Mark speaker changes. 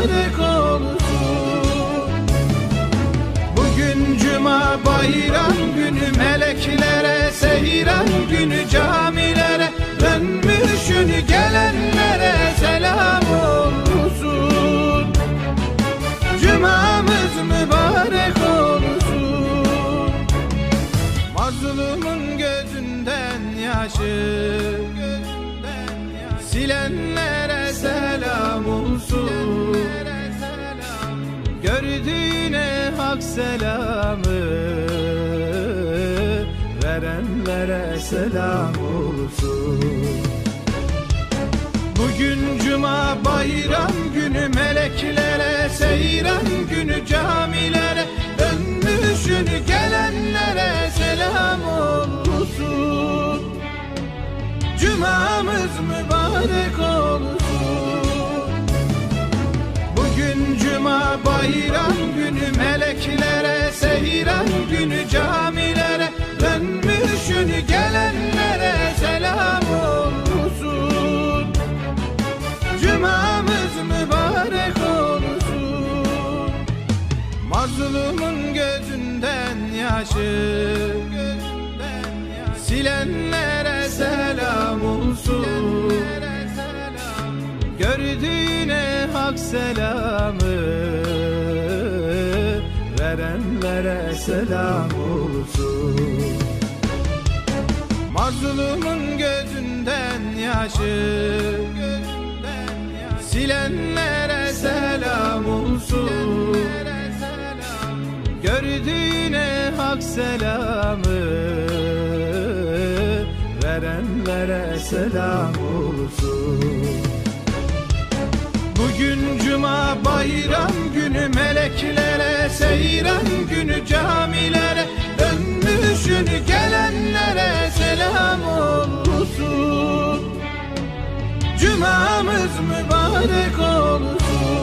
Speaker 1: mübarek olsun Bugün cuma bayram günü meleklere seyran günü camilere dönmüşün gelenlere selam olsun. Cumamız mübarek olsun. Mazlumun gözünden yaşı hak selamı Verenlere selam olsun. Bugün cuma bayram günü meleklere seyran günü camilere dönmüşün gelenlere selam olsun. Cumamız mübarek olsun yaşı Silenlere selam olsun. Gördüğüne hak selamı Verenlere selam olsun. Mazlumun gözünden yaşı hak selamı Verenlere selam olsun. Bugün cuma bayram günü meleklere seyran günü camilere dönmüşün gelenlere selam olsun. Cumamız mübarek olsun